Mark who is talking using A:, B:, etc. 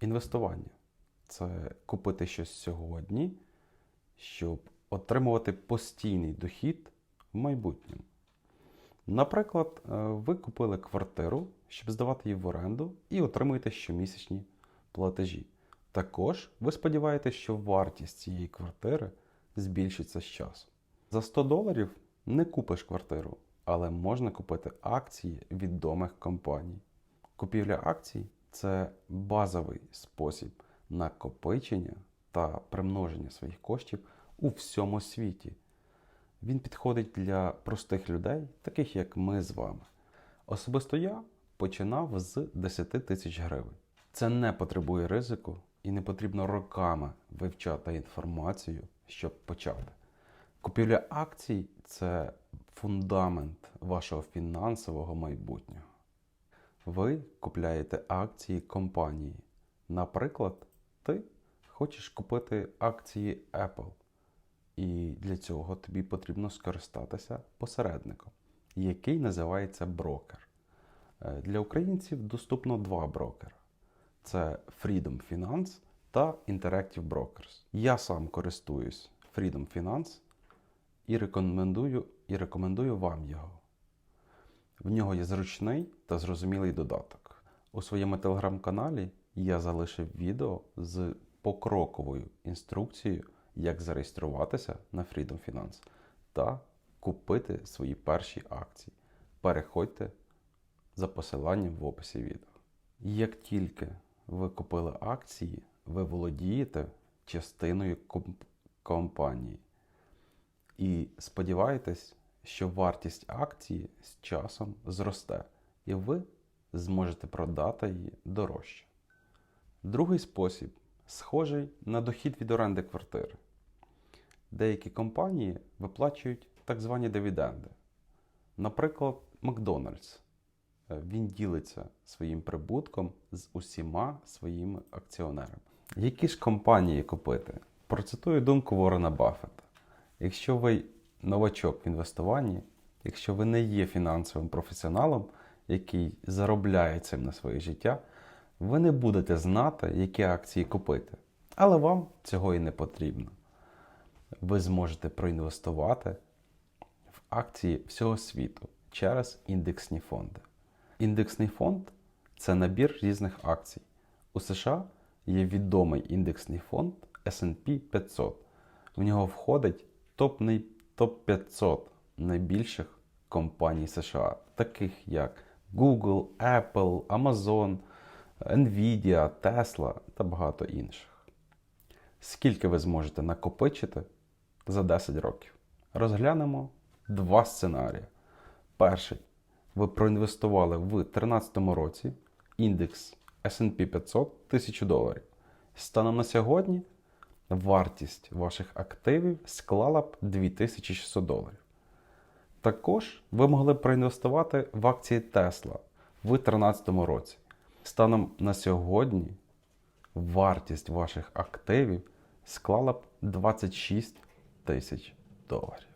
A: Інвестування це купити щось сьогодні, щоб отримувати постійний дохід в майбутньому. Наприклад, е, ви купили квартиру, щоб здавати її в оренду і отримуєте щомісячні платежі. Також ви сподіваєтесь, що вартість цієї квартири збільшиться з часом. За 100 доларів не купиш квартиру, але можна купити акції відомих компаній. Купівля акцій це базовий спосіб накопичення та примноження своїх коштів у всьому світі. Він підходить для простих людей, таких як ми з вами. Особисто я починав з 10 тисяч гривень. Це не потребує ризику і не потрібно роками вивчати інформацію, щоб почати. Купівля акцій це фундамент вашого фінансового майбутнього. Ви купляєте акції компанії. Наприклад, ти хочеш купити акції Apple. І для цього тобі потрібно скористатися посередником, який називається брокер. Е, Для українців доступно два брокера: це Freedom Finance та Interactive Brokers. Я сам користуюсь Freedom Finance і рекомендую, і рекомендую вам його. В нього є зручний та зрозумілий додаток. У своєму телеграм-каналі я залишив відео з покроковою інструкцією, як зареєструватися на Freedom Finance та купити свої перші акції. Переходьте за посиланням в описі відео. Як тільки ви купили акції, ви володієте частиною комп- компанії і сподіваєтесь, що вартість акції з часом зросте, і ви зможете продати її дорожче. Другий спосіб схожий на дохід від оренди квартири. Деякі компанії виплачують так звані дивіденди. Наприклад, Макдональдс. Е, Він ділиться своїм прибутком з усіма своїми акціонерами. Які ж компанії купити? Процитую думку Ворона Баффета. Якщо ви новачок в інвестуванні, якщо ви не є фінансовим професіоналом, який заробляє цим на своє життя, ви не будете знати, які акції купити. Але вам цього і не потрібно. Ви зможете проінвестувати в акції всього світу через індексні фонди. Індексний фонд це набір різних акцій. У США є відомий індексний фонд SP 500. В нього входить топ-най- топ-500 найбільших компаній США, таких як Google, Apple, Amazon, Nvidia, Tesla та багато інших. Скільки ви зможете накопичити за 10 років? Розглянемо два сценарії. Перший. Ви проінвестували в 2013 році індекс SP 500 1000 доларів. Станом на сьогодні вартість ваших активів склала б 2600 доларів. Також ви могли б проінвестувати в акції Tesla в 2013 році. Станом на сьогодні вартість ваших активів склала б 26 тисяч доларів.